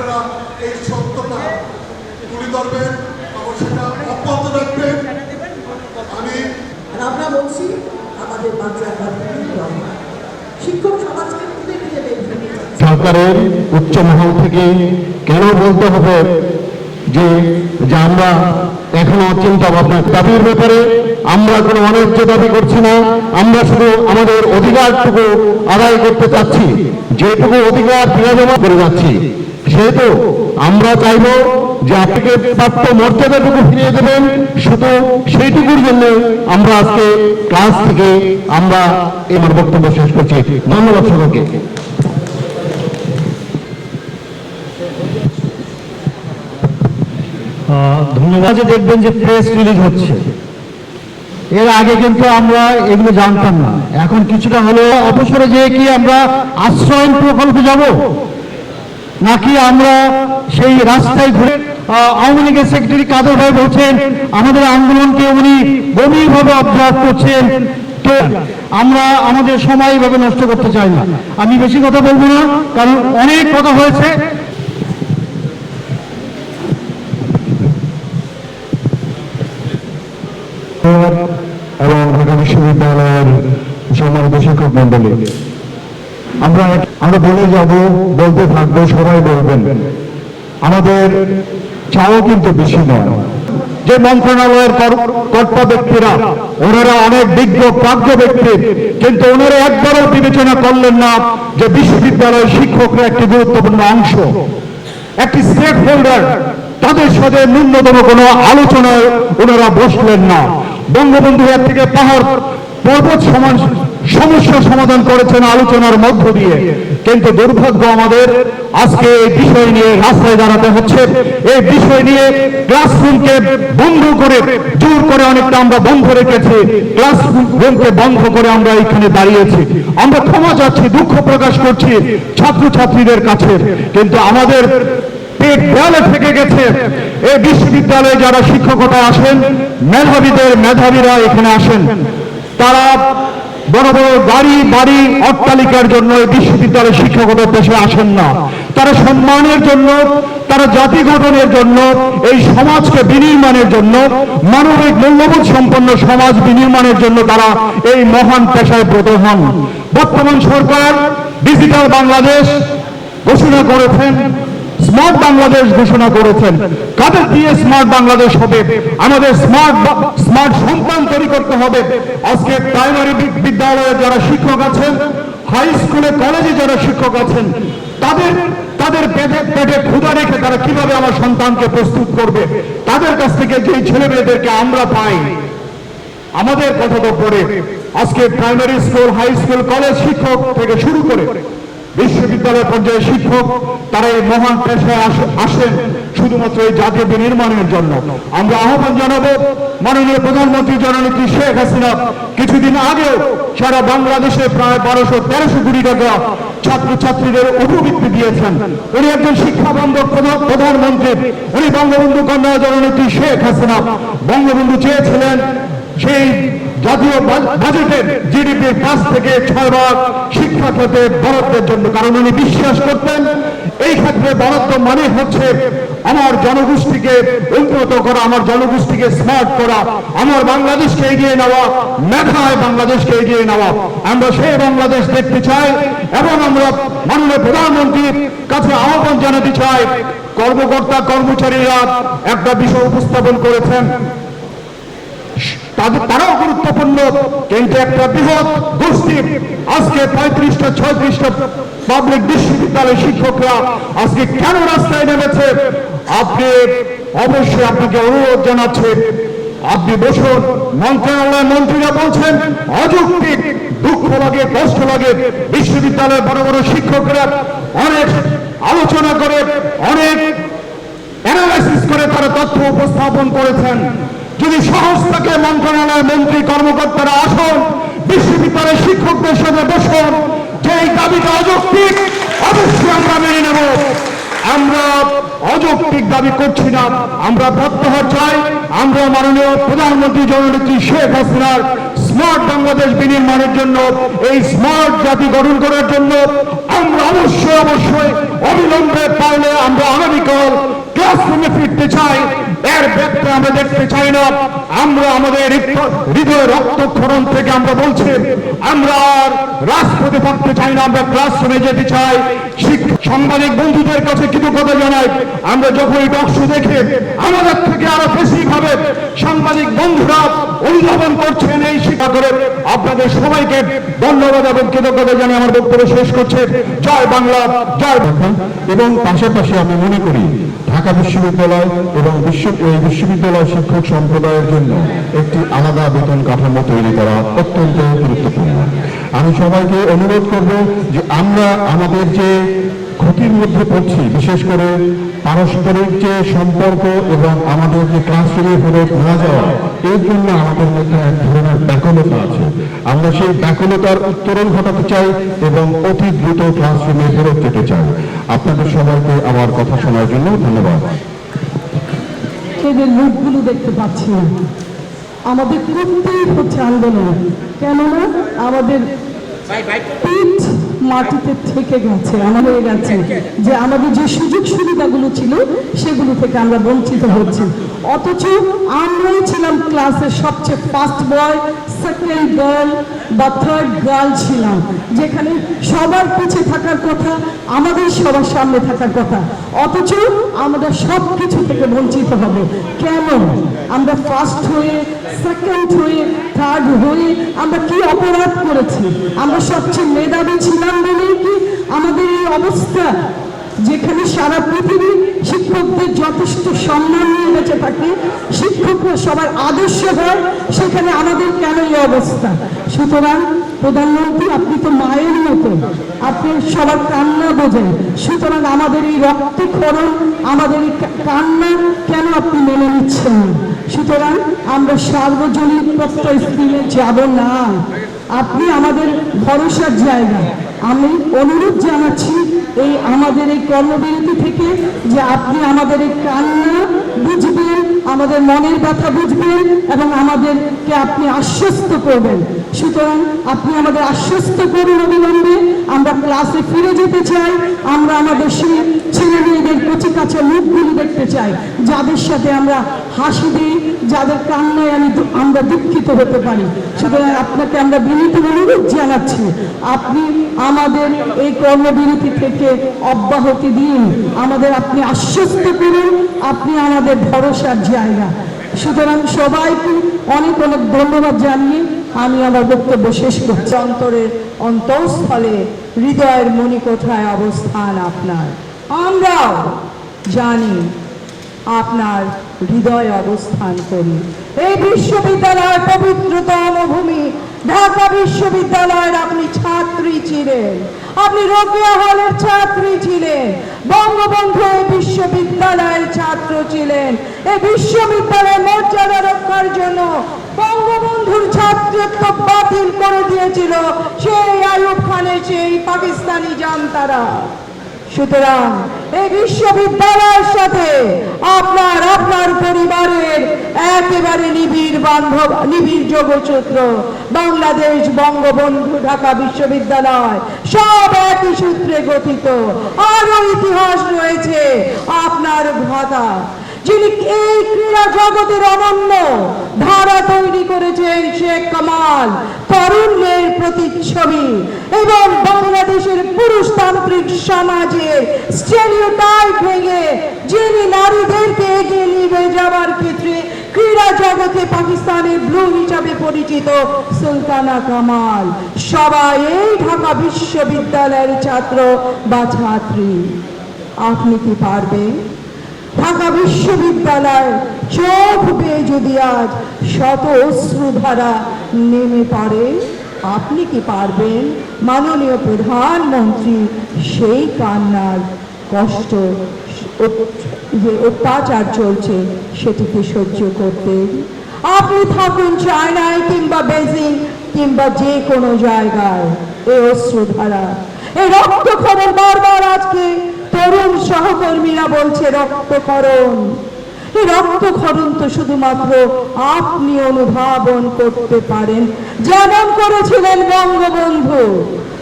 আপনারা এই সত্যটা তুলে ধরবেন এবং সেটা অব্যাহত রাখবেন। আমি আর আমরা বলছি আমাদের বাচ্চা শিক্ষক সমাজকে। সরকারের উচ্চ মহল থেকে কেন বলতে হবে যে যে আমরা এখনও চিন্তা ভাবনা দাবির ব্যাপারে আমরা কোনো অন্যায্য দাবি করছি না আমরা শুধু আমাদের অধিকারটুকু আদায় করতে চাচ্ছি যেটুকু অধিকার বিরাজমান করে যাচ্ছি। সেহেতু আমরা চাইব যে আপনাকে প্রাপ্ত মর্যাদাটুকু ফিরিয়ে দেবেন শুধু সেইটুকুর জন্য আমরা আজকে ক্লাস থেকে আমরা আমার বক্তব্য শেষ করছি। ধন্যবাদ আহ, ধন্যবাদ দেখবেন যে প্রেস রিলিজ হচ্ছে। এর আগে কিন্তু আমরা এগুলো জানতাম না। এখন কিছুটা হলো অবসরে যেয়ে কি আমরা আশ্রয়ন প্রকল্পে যাব? নাকি আমরা সেই রাস্তায় ঘুরে আওয়ামী লীগের সেক্রেটারি কাদের ভাই বলছেন, আমাদের আন্দোলনকে উনি গভীরভাবে অবজার্ভ করছেন। আমরা আমাদের সময় এইভাবে নষ্ট করতে চাই না। আমি বেশি কথা বলব না, কারণ অনেক কথা হয়েছে। এবং ঢাকা বিশ্ববিদ্যালয়ের সম্মানিত শিক্ষক মন্ডলী আমরা আমরা বলে যাব, বলতে থাকব, সবাই বলবেন। আমাদের চাও কিন্তু বেশি নয়। যে মন্ত্রণালয়ের কর- কর্তা ব্যক্তিরা, ওনারা অনেক বিজ্ঞ, প্রাজ্ঞ ব্যক্তি, কিন্তু ওনারা একবারও বিবেচনা করলেন না যে বিশ্ববিদ্যালয়ের শিক্ষকরা একটি গুরুত্বপূর্ণ অংশ। একটি স্টেক হোল্ডার, তাদের সাথে ন্যূনতম কোনো আলোচনায় ওনারা বসলেন না। বঙ্গবন্ধু থেকে পাহাড়, পর্বত সমান সমস্যা সমাধান করেছেন আলোচনার মধ্য দিয়ে। কিন্তু দুর্ভাগ্য আমাদের, আজকে এই বিষয় নিয়ে রাস্তায় দাঁড়াতে হচ্ছে। এই বিষয় নিয়ে ক্লাসরুমকে বন্ধ করে, জোর করে অনেকটা আমরা বন্ধ রেখেছি। ক্লাসরুমকে বন্ধ করে আমরা এখানে দাঁড়িয়েছি। আমরা ক্ষমা চাচ্ছি, দুঃখ প্রকাশ করছি ছাত্রছাত্রীদের কাছে। কিন্তু আমাদের পেট দেয়ালে থেকে গেছে। এই বিশ্ববিদ্যালয়ে যারা শিক্ষকতা আসেন, মেধাবীদের, মেধাবীরা এখানে আসেন, তারা বড় বড় গাড়ি, বাড়ি, অট্টালিকার জন্য এই বিশ্ববিদ্যালয়ে শিক্ষকতার পেশে আসেন না। তারা সম্মানের জন্য, তারা জাতি গঠনের জন্য, এই সমাজকে বিনির্মাণের জন্য, মানবিক মূল্যবোধ সম্পন্ন সমাজ বিনির্মাণের জন্য তারা এই মহান পেশায় ব্রত হন। বর্তমান সরকার, ডিজিটাল বাংলাদেশ ঘোষণা করেছেন স্মার্ট বাংলাদেশ ঘোষণা করেছেন। কাদের দিয়ে স্মার্ট বাংলাদেশ হবে? আমাদের স্মার্ট স্মার্ট সন্তান তৈরি করতে হবে। আজকে প্রাইমারি বিদ্যালয়ে যারা শিক্ষক আছেন হাই স্কুলে কলেজে যারা শিক্ষক আছেন, তাদের তাদের পেটে পেটে ক্ষুধা রেখে তারা কীভাবে আমার সন্তানকে প্রস্তুত করবে? তাদের কাছ থেকে যে ছেলে মেয়েদেরকে আমরা পাই, আমাদের কথা তো পড়ে আজকে primary school high school college শিক্ষক থেকে শুরু করে বিশ্ববিদ্যালয় পর্যায়ে শিক্ষক তারা এই মহান পেশায় আস- আসেন শুধুমাত্র এই জাতীয় বিনির্মাণের জন্য। আমরা আহ্বান জানাব মাননীয় প্রধানমন্ত্রী জননেত্রী শেখ হাসিনা, কিছুদিন আগেও সারা বাংলাদেশে প্রায় বারোশো তেরোশো কোটি টাকা ছাত্রছাত্রীদের উপবৃত্তি দিয়েছেন। উনি একজন শিক্ষা বান্ধব প্রধান- প্রধানমন্ত্রী। উনি বঙ্গবন্ধু কন্যা জননেত্রী শেখ হাসিনা। বঙ্গবন্ধু চেয়েছিলেন সেই জাতীয় বাজেটের পাঁচ থেকে ছয় ভাগ শিক্ষা খাতে বরাদ্দের জন্য। কারণ উনি বিশ্বাস করতেন, এই ক্ষেত্রে বরাদ্দ মানে হচ্ছে আমার জনগোষ্ঠীকে উন্নত করা, আমার জনগোষ্ঠীকে স্মার্ট করা, আমার বাংলাদেশকে এগিয়ে নেওয়া, মেধায় বাংলাদেশকে এগিয়ে নেওয়া। আমরা সেই বাংলাদেশ দেখতে চাই এবং আমরা মাননীয় প্রধানমন্ত্রীর কাছে আহ্বান জানাতে চাই। কর্মকর্তা কর্মচারীরা একটা বিষয় উপস্থাপন করেছেন তাদের তারাও গুরুত্বপূর্ণ। কিন্তু একটা বৃহৎ গোষ্ঠী, আজকে পঁয়ত্রিশটা, ছয়ত্রিশটা পাবলিক বিশ্ববিদ্যালয়ের শিক্ষকরা আজকে কেন রাস্তায় নেমেছে? আপনি অবশ্যই আপনাকে অনুরোধ জানাচ্ছে, আপনি বসুন। মন্ত্রণালয়ের মন্ত্রীরা বলছেন, অযৌক্তিক দুঃখ লাগে, কষ্ট লাগে। বিশ্ববিদ্যালয়ের বড় বড় শিক্ষকরা অনেক আলোচনা করে, অনেক অ্যানালাইসিস করে তারা তথ্য উপস্থাপন করেছেন। যদি সাহস থাকে মন্ত্রণালয়ের মন্ত্রী, কর্মকর্তারা আসুন বিশ্ববিদ্যালয়ের শিক্ষকদের সাথে বসুন এই দাবিটা অযৌক্তিক, অবশ্যই আমরা মেনে নেব। আমরা অযৌক্তিক দাবি করছি না, আমরা প্রত্যাহার চাই। আমরা মাননীয় প্রধানমন্ত্রী জননেত্রী শেখ হাসিনার স্মার্ট বাংলাদেশ বিনির্মাণের জন্য, এই স্মার্ট জাতি গঠন করার জন্য আমরা অবশ্যই অবশ্যই অবিলম্বে পারলে আমরা আগামীকাল ক্লাসরুমে ফিরতে চাই। এর ব্যক্তি আমরা দেখতে চাই না। আমরা আমাদের হৃদ- হৃদয় রক্তক্ষরণ থেকে আমরা বলছি, আমরা আর রাজপথে থাকতে চাই না, আমরা ক্লাসরুমে যেতে চাই। সাংবাদিক বন্ধুদের কাছে কৃতজ্ঞতা জানাই। আমরা যখনই টকশো দেখে আমাদের থেকে আরও বেশি ভাবে সাংবাদিক বন্ধুরা অনুধাবন করছেন এই শিক্ষা করে আপনাদের সবাইকে ধন্যবাদ এবং কৃতজ্ঞতা জানিয়ে আমার বক্তব্য শেষ করছে। জয় বাংলা, জয় এবং পাশাপাশি আমি মনে করি ঢাকা বিশ্ববিদ্যালয় এবং বিশ্ব, এই বিশ্ববিদ্যালয় শিক্ষক সম্প্রদায়ের জন্য একটি আলাদা বেতন কাঠামো তৈরি করা অত্যন্ত গুরুত্বপূর্ণ। আমি সবাইকে অনুরোধ করব যে আমরা আমাদের যে ক্ষতির মধ্যে পড়ছি বিশেষ করে পারস্পরিক যে সম্পর্ক এবং আমাদের যে ক্লাসরুমে ফেরত না যাওয়া এর জন্য আমাদের মধ্যে এক ধরনের ব্যাকুলতা আছে। আমরা সেই ব্যাকুলতার উত্তরণ ঘটাতে চাই এবং অতি দ্রুত ক্লাসরুমে ফেরত যেতে চাই। আপনাদের সবাইকে আমার কথা শোনার জন্য ধন্যবাদ। এদের মুখগুলো দেখতে পাচ্ছি না আমাদের করতেই হচ্ছে আন্দোলন। কেননা আমাদের পিঠ মাটিতে থেকে গেছে আমাদের গেছে যে আমাদের যে সুযোগ সুবিধাগুলো ছিল, সেগুলো থেকে আমরা বঞ্চিত হচ্ছি। অথচ আমরাই ছিলাম ক্লাসের সবচেয়ে ফার্স্ট বয় সেকেন্ড গার্ল বা থার্ড গার্ল ছিলাম। যেখানে সবার পিছিয়ে থাকার কথা, আমাদের সবার সামনে থাকার কথা। অথচ আমরা সব কিছু থেকে বঞ্চিত হবে। কেন আমরা ফার্স্ট হয়ে সেকেন্ড হয়ে থার্ড হয়ে আমরা কি অপরাধ করেছি? আমরা সবচেয়ে মেধাবী ছিলাম বলেই কি আমাদের এই অবস্থা? যেখানে সারা পৃথিবী শিক্ষকদের যথেষ্ট সম্মান নিয়ে বেঁচে থাকে, শিক্ষকরা সবার আদর্শ হয়, সেখানে আমাদের কেন এই অবস্থা? সুতরাং প্রধানমন্ত্রী, আপনি তো মায়ের মতো, আপনি সবার কান্না বোঝেন। সুতরাং আমাদের এই রক্তক্ষরণ, আমাদের এই কান্না কেন আপনি মেনে নিচ্ছেন? সুতরাং আমরা সার্বজনীন প্রত্যয় স্কিমে যাব না। আপনি আমাদের ভরসার জায়গা। আমি অনুরোধ জানাচ্ছি এই আমাদের এই কর্মবিরতি থেকে যে আপনি আমাদের এই কান্না বুঝবেন, আমাদের মনের কথা বুঝবেন এবং আমাদেরকে আপনি আশ্বস্ত করবেন। সুতরাং আপনি আমাদের আশ্বস্ত করুন অবিলম্বে। আমরা ক্লাসে ফিরে যেতে চাই। আমরা আমাদের সেই ছেলে মেয়েদের কচি কাছে মুখগুলি দেখতে চাই, যাদের সাথে আমরা হাসি দিই, যাদের কান্নায় আমি আমরা দুঃখিত হতে পারি। সুতরাং আপনাকে আমরা বিনীত অনুরোধ জানাচ্ছি, আপনি আমাদের এই কর্মবিরতি থেকে অব্যাহতি দিন। আমাদের আপনি আশ্বস্ত করুন, আপনি আমাদের ভরসার জায়গা। সুতরাং সবাইকে অনেক অনেক ধন্যবাদ জানিয়ে আমি আমার বক্তব্য শেষ করছি। অন্তরের অন্তঃস্থলে হৃদয়ের মণিকোঠায় অবস্থান আপনার। আমরাও জানি আপনার হৃদয় অবস্থান করি। এই বিশ্ববিদ্যালয়ের পবিত্রতম ভূমি, ঢাকা বিশ্ববিদ্যালয়ের আপনি ছাত্রী ছিলেন। আপনি রোকেয়া হলের ছাত্রী ছিলেন। বঙ্গবন্ধু এই বিশ্ববিদ্যালয়ের ছাত্র ছিলেন। এই বিশ্ববিদ্যালয়ের মর্যাদা রক্ষার জন্য বঙ্গবন্ধুর ছাত্রত্ব বাতিল করে দিয়েছিল সেই আয়ুব খানের, সেই পাকিস্তানি জানতারা সুতরাং এই বিশ্ববিদ্যালয়ের সাথে আপনার আপনার পরিবারের একেবারে নিবিড় বান্ধব, নিবিড় যোগসূত্র, বাংলাদেশ বঙ্গবন্ধু ঢাকা বিশ্ববিদ্যালয়, সব একই সূত্রে গঠিত। আরও ইতিহাস রয়েছে। আপনার ভাতা যিনি এই ক্রীড়া জগতের অনন্য ধারা তৈরি করেছেন শেখ কামাল তরুণের প্রতিচ্ছবি এবং বাংলাদেশের পুরুষতান্ত্রিক সমাজে স্টেরিওটাইপ ভেঙে যিনি নারীদেরকে এগিয়ে নিয়ে যাওয়ার ক্ষেত্রে ক্রীড়া জগতে পাকিস্তানের ব্লু হিসাবে পরিচিত সুলতানা কামাল, সবাই এই ঢাকা বিশ্ববিদ্যালয়ের ছাত্র বা ছাত্রী। আপনি কি পারবেন? ঢাকা বিশ্ববিদ্যালয় চোখ বেয়ে যদি আজ শত অশ্রুধারা নেমে পড়ে, আপনি কি পারবেন? মাননীয় প্রধানমন্ত্রী সেই কান্নার কষ্ট যে অত্যাচার চলছে সেটিকে সহ্য করতে আপনি থাকুন চায়নায় কিংবা বেজিং কিংবা যে কোনো জায়গায় এ অশ্রুধারা, এই রক্তক্ষরণ বারবার আজকে তরুণ সহকর্মীরা বলছে, রক্তক্ষরণ। এই রক্তক্ষরণ তো শুধুমাত্র আপনি অনুধাবন করতে পারেন। যেমন করেছিলেন বঙ্গবন্ধু।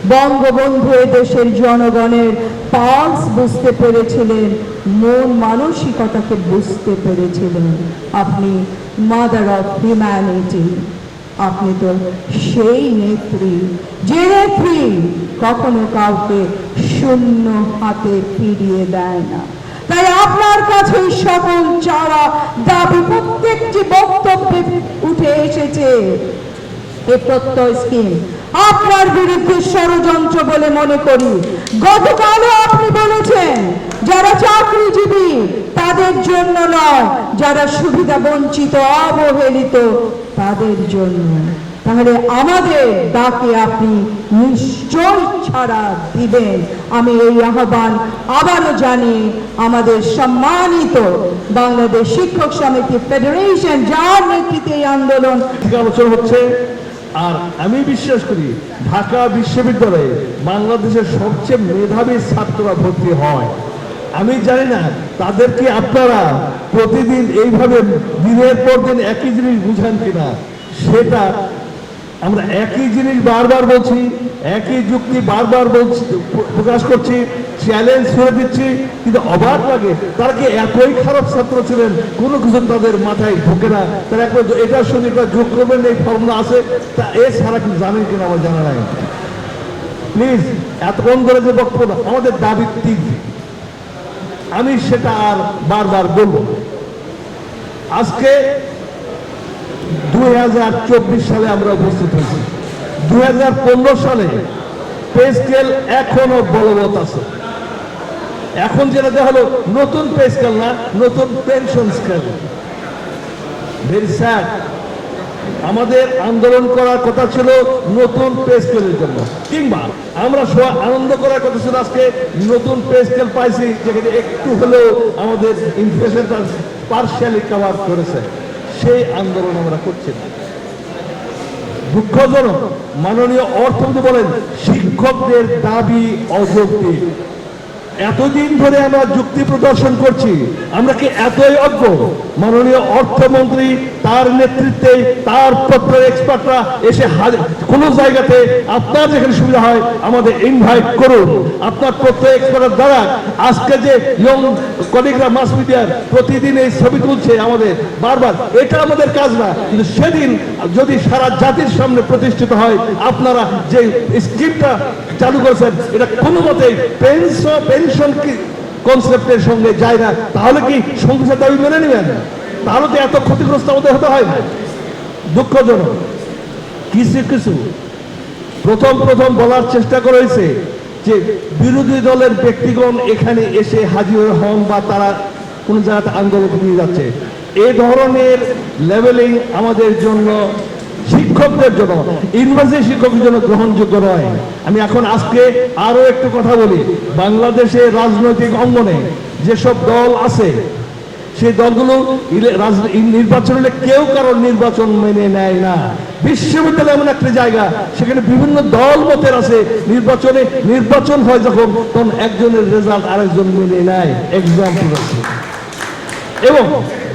বঙ্গবন্ধু দেশের জনগণের পালস বুঝতে পেরেছিলেন, মন মানসিকতাকে বুঝতে পেরেছিলেন। আপনি মাদার অফ হিউম্যানিটি আপনি তো সেই নেত্রী, যে নেত্রী কখনো কাউকে শূন্য হাতে ফিরিয়ে দেয় না। তাই আপনার কাছে সকল চাওয়া, দাবি প্রত্যেকটি বক্তব্যে উঠে এসেছে, এ প্রত্যয় স্কিম, আপনার বিরুদ্ধে ষড়যন্ত্র বলে মনে করি। গতকালও আপনি বলেছেন, যারা চাকরিজীবী, তাদের জন্য নয়, যারা সুবিধা বঞ্চিত, অবহেলিত তাদের জন্য। তাহলে আমাদের ডাকে আপনি নিশ্চয় ছাড়া দিবেন। আমি এই আহ্বান আবারও জানি আমাদের সম্মানিত বাংলাদেশ শিক্ষক সমিতি ফেডারেশন, যার নেতৃত্বে এই আন্দোলন আলোচনা হচ্ছে, আর আমি বিশ্বাস করি ঢাকা বিশ্ববিদ্যালয়ে বাংলাদেশের সবচেয়ে মেধাবী ছাত্ররা ভর্তি হয়। আমি জানি না তাদেরকে আপনারা প্রতিদিন এইভাবে দিনের পর দিন একই জিনিস বুঝান কিনা? সেটা আমরা একই জিনিস বারবার বলছি, একই যুক্তি বারবার বলছি, প্রকাশ করছি চ্যালেঞ্জ করে দিচ্ছি, কিন্তু অবাক লাগে, তারা কি এতই খারাপ ছাত্র ছিলেন, কোনো কিছু তাদের মাথায় ঢোকে না। তারা একবার এটার সঙ্গে একটা যোগ করবেন, এই ফর্মুলা আছে, তা এছাড়া কিন্তু জানেন কিনা আমার জানা নাই। প্লিজ এতক্ষণ ধরে যে বক্তব্য, আমাদের দাবি তীব্র। আমি সেটা আর বারবার বলব। আজকে দুই হাজার চব্বিশ সালে আমরা উপস্থিত হয়েছি। দুই সালে পে স্কেল এখনও বলবৎ আছে। এখন যেটা দেখা হলো নতুন পে স্কেল না, নতুন পেনশন স্কেল। ভেরি স্যাড আমাদের আন্দোলন করার কথা ছিল নতুন পে স্কেলের জন্য। কিংবা আমরা সবাই আনন্দ করার কথা ছিল আজকে নতুন পে স্কেল পাইছি, যেখানে একটু হলেও আমাদের ইনফ্লেশনটা পার্শিয়ালি কভার করেছে। সেই আন্দোলন আমরা করছি না। দুঃখজনক, মাননীয় অর্থমন্ত্রী বলেন, শিক্ষকদের দাবি অযৌক্তিক। এতদিন ধরে আমরা যুক্তি প্রদর্শন করছি, আমরা কি এতই অজ্ঞ? মাননীয় অর্থমন্ত্রী তার নেতৃত্বে, তার পত্র এক্সপার্টরা এসে কোন জায়গাতে আপনার যেখানে সুবিধা হয়, আমাদের ইনভাইট করুন। আপনার পত্র এক্সপার্টের দ্বারা আজকে যে ইয়ং কলিগরা মাস মিডিয়ার প্রতিদিন এই ছবি তুলছে আমাদের, বারবার, এটা আমাদের কাজ না। কিন্তু সেদিন যদি সারা জাতির সামনে প্রতিষ্ঠিত হয়, আপনারা যে স্কিমটা চালু করেছেন, এটা কোনো মতেই পেনশন পেনশন কনসেপ্টের সঙ্গে যায় না। তাহলে কি সংবিধান দাবি মেনে নেবেন? তাহলে তো এত ক্ষতিগ্রস্ত আমাদের হতে হয় দুঃখজনক। কিছু কিছু। প্রথম প্রথম বলার চেষ্টা করেছে যে বিরোধী দলের ব্যক্তিগণ এখানে এসে হাজির হন বা তারা কোন জায়গাতে আন্দোলন নিয়ে যাচ্ছে। এ ধরনের লেভেলিং আমাদের জন্য শিক্ষকদের জন্য ইউনিভার্সিটি শিক্ষকদের জন্য গ্রহণযোগ্য নয়। আমি এখন আজকে আরও একটু কথা বলি। বাংলাদেশের রাজনৈতিক অঙ্গনে যেসব দল আছে সেই দলগুলো নির্বাচন হলে কেউ কারোর নির্বাচন মেনে নেয় না। বিশ্ববিদ্যালয় এমন একটা জায়গা, সেখানে বিভিন্ন দল মতের আছে। নির্বাচনে নির্বাচন হয় যখন, তখন একজনের রেজাল্ট আরেকজন মেনে নেয়। এক্সাম্পল আছে। এবং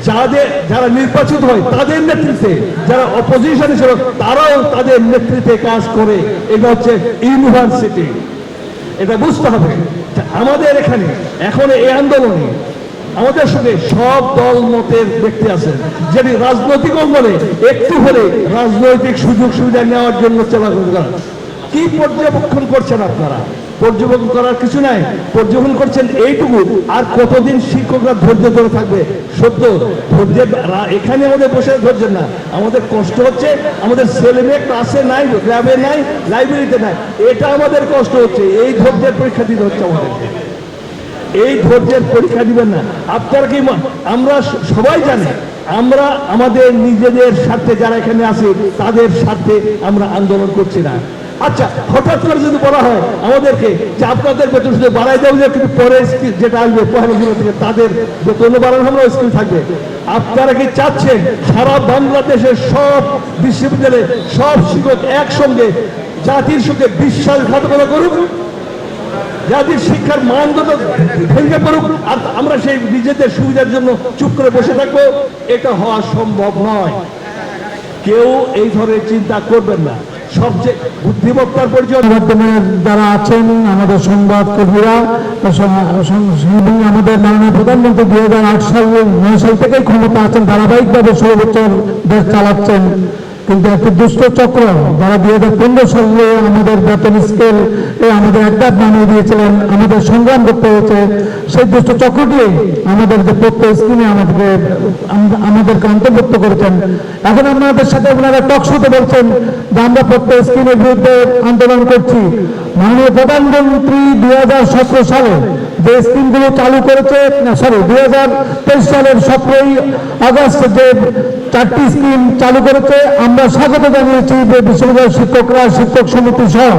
যাদের যারা নির্বাচিত হয়, তাদের নেতৃত্বে, যারা অপোজিশনে ছিল, তারাও তাদের নেতৃত্বে কাজ করে। এটা হচ্ছে ইউনিভার্সিটি। এটা বুঝতে হবে আমাদের এখানে, এখন এই আন্দোলনে আমাদের সঙ্গে সব দল মতের ব্যক্তি আছেন। যেটি রাজনৈতিক অঙ্গনে একটু হলে রাজনৈতিক সুযোগ সুবিধা নেওয়ার জন্য চলাফেরা কি পর্যবেক্ষণ করছেন আপনারা? পর্যবেক্ষণ করার কিছু নাই। পর্যবেক্ষণ করছেন এইটুকু। আর কতদিন শিক্ষকরা ধৈর্য ধরে থাকবে? সত্য, ধৈর্যের এখানে আমাদের বসে ধৈর্য না। আমাদের কষ্ট হচ্ছে, আমাদের ছেলে মেয়ে ক্লাসে নাই ল্যাবে নাই, লাইব্রেরিতে নাই। এটা আমাদের কষ্ট হচ্ছে। এই ধৈর্যের পরীক্ষা দিতে হচ্ছে আমাদেরকে। এই ধৈর্যের পরীক্ষা দিবেন না। আপনারা কি আমরা সবাই জানি, আমরা আমাদের নিজেদের স্বার্থে যারা এখানে আছে, তাদের স্বার্থে আমরা আন্দোলন করছি না। আচ্ছা হঠাৎ করে যদি বলা হয় আমাদেরকে যে আপনাদের বেতন শুধু বাড়াই দেওয়া যায় কিন্তু পরে স্কিল যেটা আসবে জুলাই থেকে তাদের বেতন বাড়ানো আমরা স্কিল থাকবে। আপনারা কি চাচ্ছেন সারা বাংলাদেশের সব বিশ্ববিদ্যালয়ে সব শিক্ষক একসঙ্গে জাতির সঙ্গে বিশ্বাসঘাতকতা করুক? জাতির শিক্ষার মানদণ্ড ভেঙে পড়ুক, আর আমরা সেই নিজেদের সুবিধার জন্য চুপ করে বসে থাকব, এটা হওয়া সম্ভব নয়। কেউ এই ধরনের চিন্তা করবেন না। সবচেয়ে বুদ্ধিমত্তার পরিচয় ধারাবাহিকভাবে ষোলো দেশ চালাচ্ছেন। কিন্তু একটা দুষ্ট চক্র, যারা দুই হাজার পনেরো সালে আমাদের বেতন স্কেল আমাদের একটা নামিয়ে দিয়েছিলেন, আমাদের সংগ্রাম করতে হয়েছে, সেই দুষ্ট চক্রটি আমাদের যে প্রত্যেক স্কিমে আমাদেরকে, আম- আমাদেরকে অন্তর্ভুক্ত করেছেন। এখন আপনাদের সাথে আপনারা টক শোতে বলছেন যে আমরা প্রত্যেক স্কিমের বিরুদ্ধে আন্দোলন করছি। মাননীয় প্রধানমন্ত্রী দুই হাজার সতেরো সালে যে স্কিমগুলো চালু করেছে সরি দুই হাজার তেইশ সালের সতেরোই আগস্ট যে চারটি স্কিম চালু করেছে। আমরা স্বাগত জানিয়েছি যে বিশ্ববিদ্যালয়ের শিক্ষকরা, শিক্ষক সমিতি সহ।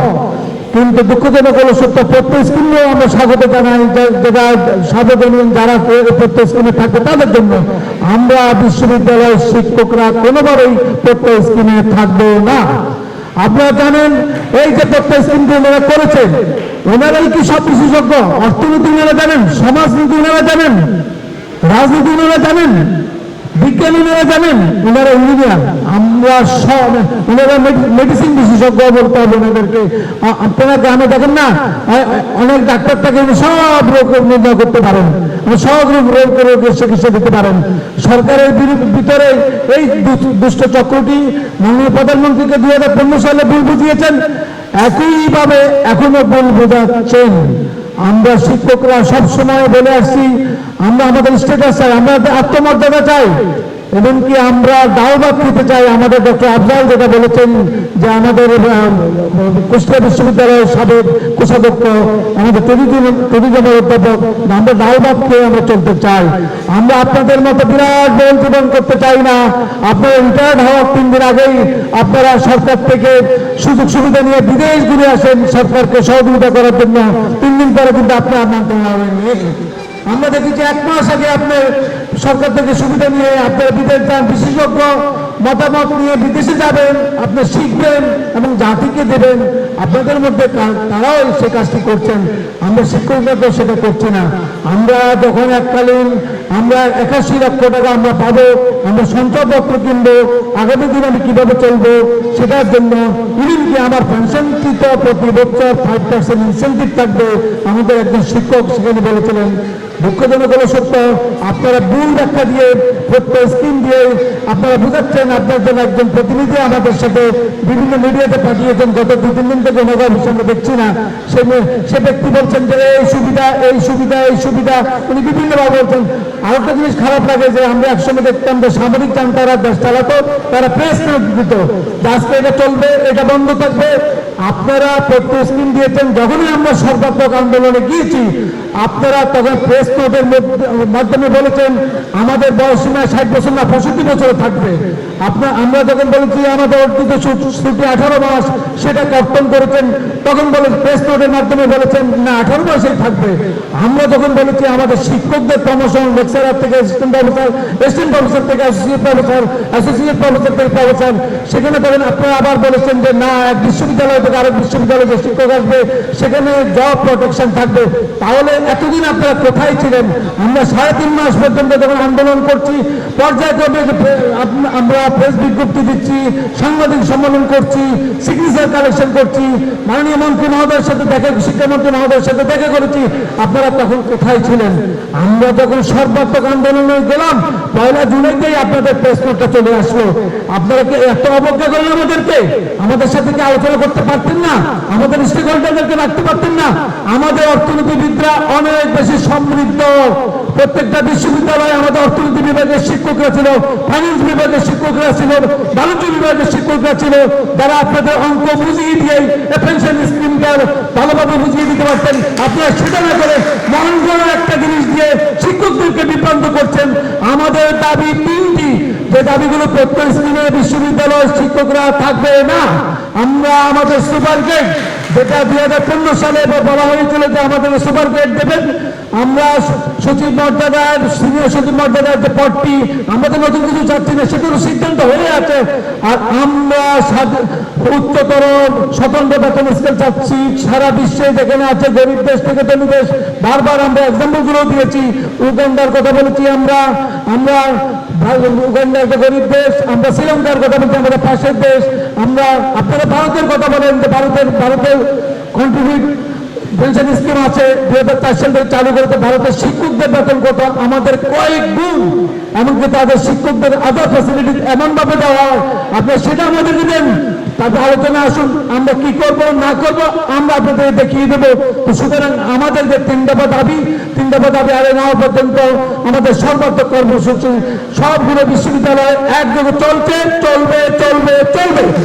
কিন্তু দুঃখজনক হলো সত্য, প্রত্যেক স্কিমেও আমরা স্বাগত জানাই। যারা সার্বজনীন যারা প্রত্যেক স্কিমে থাকবে তাদের জন্য আমরা বিশ্ববিদ্যালয়ের শিক্ষকরা কোনোভাবেই প্রত্যেক স্কিমে থাকবে না। আপনারা জানেন, এই যে প্রত্যেক স্কিমগুলো ওনারা করেছেন, ওনারাই কি সব বিশেষজ্ঞ? অর্থনীতি ওনারা জানেন, সমাজনীতি ওনারা জানেন, রাজনীতি ওনারা জানেন বিজ্ঞানী ওনারা জানেন ওনারা ইঞ্জিনিয়ার। আমরা সব ওনারা মেডিসিন বিশেষজ্ঞ বলতে হবে ওনাদেরকে। আপনারা গ্রামে দেখেন না অনেক ডাক্তার থাকে সব রোগ নির্ণয় করতে পারেন। সব রোগ রোগ রোগের চিকিৎসা দিতে পারেন। সরকারের ভিতরে এই দুষ্ট চক্রটি মাননীয় প্রধানমন্ত্রীকে দুই হাজার পনেরো সালে ভুল বুঝিয়েছেন। একইভাবে এখনও ভুল বোঝাচ্ছেন। আমরা শিক্ষকরা সব সময় বলে আসছি আমরা আমাদের স্টেটাস চাই আমরা আত্মমর্যাদা চাই। এমনকি আমরা ভাত খেতে চাই, আমাদের ডক্টর আফজাল যেটা বলেছেন যে আমাদের কুষ্টিয়া বিশ্ববিদ্যালয়ের সাবেক কোষাধ্যক্ষ, আমাদের টুরিজম টুরিজমের অধ্যাপক, আমরা ভাত খেয়ে আমরা চলতে চাই। আমরা আপনাদের মতো বিরাট বল জীবন করতে চাই না। আপনারা রিটায়ার্ড হওয়ার তিন দিন আগেই আপনারা সরকার থেকে সুযোগ সুবিধা নিয়ে বিদেশ ঘুরে আসেন সরকারকে সহযোগিতা করার জন্য। তিন দিন পরে কিন্তু আপনি আপনার আমরা দেখি যে এক মাস আগে আপনার সরকার থেকে সুবিধা নিয়ে আপনার বিদেশ যান, বিশেষজ্ঞ মতামত নিয়ে বিদেশে যাবেন, আপনি শিখবেন এবং জাতিকে দেবেন। আপনাদের মধ্যে তারাও সে কাজটি করছেন। আমরা শিক্ষকরা তো সেটা করছি না। আমরা যখন এককালীন, আমরা একাশি লক্ষ টাকা আমরা পাবো, আমরা সঞ্চয়পত্র কিনবো, আগামী দিন আমি কীভাবে চলবো সেটার জন্য ইভিনকি আমার পেনশন তো প্রতি বছর ফাইভ পার্সেন্ট ইনসেন্টিভ থাকবে। আমাদের একজন শিক্ষক সেখানে বলেছিলেন দুঃখজনক হলো সত্য আপনারা ভুল ব্যাখ্যা দিয়ে প্রত্যেক স্কিম দিয়ে আপনারা বুঝাচ্ছেন, আপনার একজন প্রতিনিধি আমাদের সাথে বিভিন্ন মিডিয়াতে পাঠিয়েছেন। গত দু তিন দিন থেকে নগর দেখছি না। সে সে ব্যক্তি বলছেন যে, এই সুবিধা এই সুবিধা এই সুবিধা। উনি বিভিন্নভাবে বলছেন। আর একটা জিনিস খারাপ লাগে যে, আমরা একসময় দেখতাম যে, সামরিক তারা দেশ চালাতো, তারা প্রেস নোট দিত। আজকে এটা চলবে, এটা বন্ধ থাকবে। আপনারা প্রত্যেক স্কিম দিয়েছেন, যখনই আমরা সর্বাত্মক আন্দোলনে গিয়েছি, আপনারা তখন প্রেস নোটের মাধ্যমে বলেছেন, আমাদের বয়স সীমা ষাট বছর না, পঁয়ষট্টি বছর থাকবে। আপনার, আমরা যখন বলেছি আমাদের অর্থিত আঠারো মাস সেটা কর্তন করেছেন তখন বলেন প্রেস নোটের মাধ্যমে বলেছেন, না, আঠারো মাসেই থাকবে। আমরা যখন বলেছি, আমাদের শিক্ষকদের প্রমোশন লেকচারার থেকে অ্যাসিস্ট্যান্ট প্রফেসর অ্যাসিস্ট্যান্ট প্রফেসর থেকে অ্যাসোসিয়েট প্রফেসর অ্যাসোসিয়েট প্রফেসর থেকে প্রফেসর সেখানে তখন আপনারা আবার বলেছেন যে, না, এক বিশ্ববিদ্যালয় থেকে আরেক বিশ্ববিদ্যালয়ে যে শিক্ষক আসবে, সেখানে জব প্রোটেকশন থাকবে। তাহলে এতদিন আপনারা কোথায় ছিলেন? আমরা সাড়ে তিন মাস পর্যন্ত যখন আন্দোলন করছি, পর্যায়ক্রমে আমরা প্রেস বিজ্ঞপ্তি দিচ্ছি, সাংবাদিক সম্মেলন করছি সিগনেচার কালেকশন করছি, মাননীয় মন্ত্রী মহোদয়ের সাথে দেখা শিক্ষামন্ত্রী মহোদয়ের সাথে দেখা করেছি। আপনারা তখন কোথায় ছিলেন? আমরা যখন সর্বাত্মক আন্দোলনে গেলাম, পয়লা জুলাইতেই আপনাদের প্রেস নোটটা চলে আসলো। আপনারা কি এত অবজ্ঞা করলেন আমাদেরকে? আমাদের সাথে কি আলোচনা করতে পারতেন না? আমাদের স্টেক হোল্ডারদেরকে রাখতে পারতেন না? আমাদের অর্থনীতিবিদরা অনেক বেশি সমৃদ্ধ। প্রত্যেকটা বিশ্ববিদ্যালয়ে আমাদের অর্থনীতি বিভাগের শিক্ষকরা ছিল ফাইন্যান্স বিভাগের শিক্ষকরা ছিল, বাণিজ্য বিভাগের শিক্ষকরা ছিল, যারা আপনাদের অঙ্ক বুঝিয়ে দিয়ে পেনশন স্কিমটা ভালোভাবে বুঝিয়ে দিতে পারতেন। আপনারা সেটা না করে মহানগর একটা জিনিস দিয়ে শিক্ষকদেরকে বিভ্রান্ত করছেন। আমাদের দাবি তিনটি, যে দাবিগুলো প্রত্যেক স্কুলে বিশ্ববিদ্যালয়ের শিক্ষকরা থাকবে না। আমরা আমাদের সুপার গেট যেটা দুই হাজার পনেরো সালে বলা হয়েছিল যে আমাদের সুপার গেট দেবেন, আমরা সচিব মর্যাদার, সিনিয়র সচিব মর্যাদার যে পদটি, আমরা তো নতুন কিছু চাচ্ছি না সেগুলো সিদ্ধান্ত হয়ে আছে। আর আমরা উচ্চতর স্বতন্ত্র বেতন স্কেল চাচ্ছি। সারা বিশ্বে যেখানে আছে গরিব দেশ থেকে ধনী দেশ, বারবার আমরা এক্সাম্পলগুলো দিয়েছি। উগান্ডার কথা বলেছি আমরা। আমরা উগান্ডা একটা গরিব দেশ, আমরা শ্রীলঙ্কার কথা বলছি, আমাদের পাশের দেশ। আমরা, আপনারা ভারতের কথা বলেন যে ভারতের ভারতের কন্ট্রিবিউট পেনশন স্কিম আছে দুই হাজার সাল থেকে চালু করেছে ভারতের শিক্ষকদের বেতন কত আমাদের কয়েক গুণ, এমনকি তাদের শিক্ষকদের আদার ফ্যাসিলিটি এমন ভাবে দেওয়া হয়। আপনার সেটা আমাদের দিবেন তাদের আলোচনা আসুন, আমরা কি করব, না করব, আমরা আপনাদের দেখিয়ে দেবো। তো সুতরাং আমাদের যে তিন দফা দাবি তিন দফা দাবি আরে নেওয়া পর্যন্ত আমাদের সর্বাত্মক কর্মসূচি সবগুলো বিশ্ববিদ্যালয় একযোগে চলছে, চলবে চলবে চলবে।